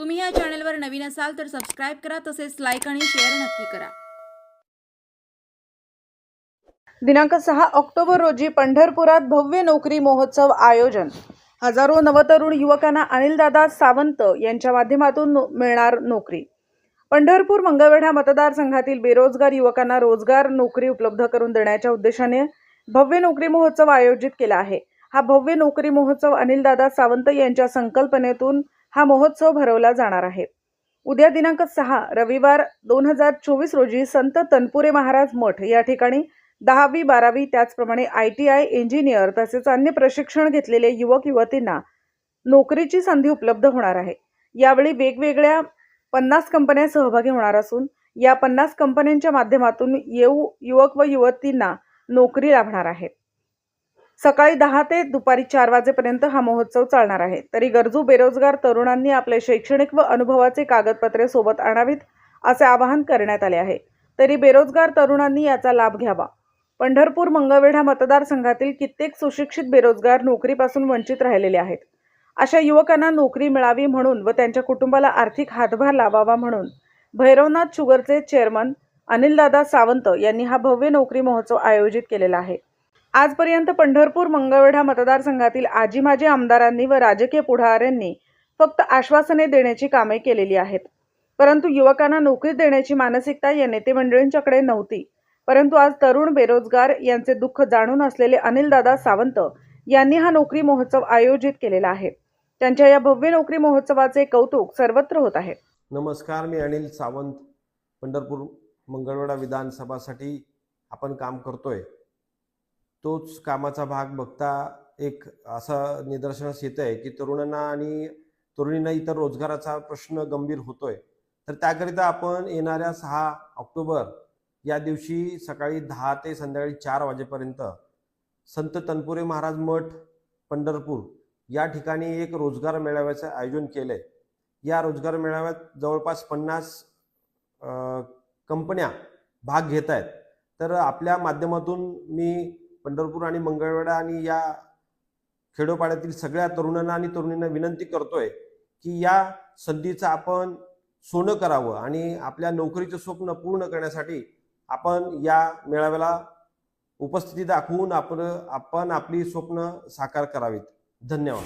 तुम्ही या चॅनलवर नवीन असाल तर सबस्क्राईब करा तसेच लाईक आणि शेअर नक्की करा. दिनांक सहा ऑक्टोबर रोजी पंढरपुरात भव्य नोकरी महोत्सव आयोजन. हजारो नवतरुण युवकांना अनिलदादा सावंत यांच्या माध्यमातून नो- मिळणार नोकरी. पंढरपूर मंगळवेढा मतदारसंघातील बेरोजगार युवकांना रोजगार नोकरी उपलब्ध करून देण्याच्या उद्देशाने भव्य नोकरी महोत्सव आयोजित केला आहे. हा भव्य नोकरी महोत्सव अनिलदादा सावंत यांच्या संकल्पनेतून हा महोत्सव भरवला जाणार आहे. उद्या दिनांक सहा रविवार दोन हजार चोवीस रोजी संत तनपुरे महाराज मठ या ठिकाणी दहावी बारावी त्याचप्रमाणे आय टी आय इंजिनियर तसेच अन्य प्रशिक्षण घेतलेले युवक युवतींना नोकरीची संधी उपलब्ध होणार आहे. यावेळी वेगवेगळ्या पन्नास कंपन्या सहभागी होणार असून या पन्नास कंपन्यांच्या माध्यमातून येऊ युवक व युवतींना नोकरी लाभणार आहे. सकाळी दहा ते दुपारी चार वाजेपर्यंत हा महोत्सव चालणार आहे. तरी गरजू बेरोजगार तरुणांनी आपले शैक्षणिक व अनुभवाचे कागदपत्रे सोबत आणावीत असे आवाहन करण्यात आले आहे. तरी बेरोजगार तरुणांनी याचा लाभ घ्यावा. पंढरपूर मंगळवेढा मतदारसंघातील कित्येक सुशिक्षित बेरोजगार नोकरीपासून वंचित राहिलेले आहेत. अशा युवकांना नोकरी मिळावी म्हणून व त्यांच्या कुटुंबाला आर्थिक हातभार लावावा म्हणून भैरवनाथ शुगरचे चेअरमन अनिलदादा सावंत यांनी हा भव्य नोकरी महोत्सव आयोजित केलेला आहे. आजपर्यंत पंढरपूर मंगळवेढा मतदारसंघातील आजी माजी आमदारांनी व राजकीय पुढाऱ्यांनी फक्त आश्वासने देण्याची कामे केलेली आहेत. परंतु युवकांना नोकरी देण्याची मानसिकता या नेते मंडळींच्याकडे नव्हती. परंतु आज तरुण बेरोजगार यांचे दुःख जाणून असलेले अनिलदादा सावंत यांनी हा नोकरी महोत्सव आयोजित केलेला आहे. त्यांच्या या भव्य नोकरी महोत्सवाचे कौतुक सर्वत्र होत आहे. नमस्कार मी अनिल सावंत. पंढरपूर मंगळवेढा विधानसभासाठी आपण काम करतोय. तोच कामाचा भाग बघता एक असं निदर्शनास येत आहे की तरुणांना आणि तरुणींना इतर रोजगाराचा प्रश्न गंभीर होतोय. तर त्याकरिता आपण येणाऱ्या सहा ऑक्टोबर या दिवशी सकाळी दहा ते संध्याकाळी चार वाजेपर्यंत संत तनपुरे महाराज मठ पंढरपूर या ठिकाणी एक रोजगार मेळाव्याचं आयोजन केलं आहे या रोजगार मेळाव्यात जवळपास पन्नास कंपन्या भाग घेत आहेत तर आपल्या माध्यमातून मी पंढरपूर आणि मंगळवेढा आणि या खेडोपाड्यातील सगळ्या तरुणांना आणि तरुणींना विनंती करतोय की या संधीचं आपण सोनं करावं आणि आपल्या नोकरीचं स्वप्न पूर्ण करण्यासाठी आपण या मेळाव्याला उपस्थिती दाखवून आपण आपण आपली स्वप्न साकार करावीत. धन्यवाद.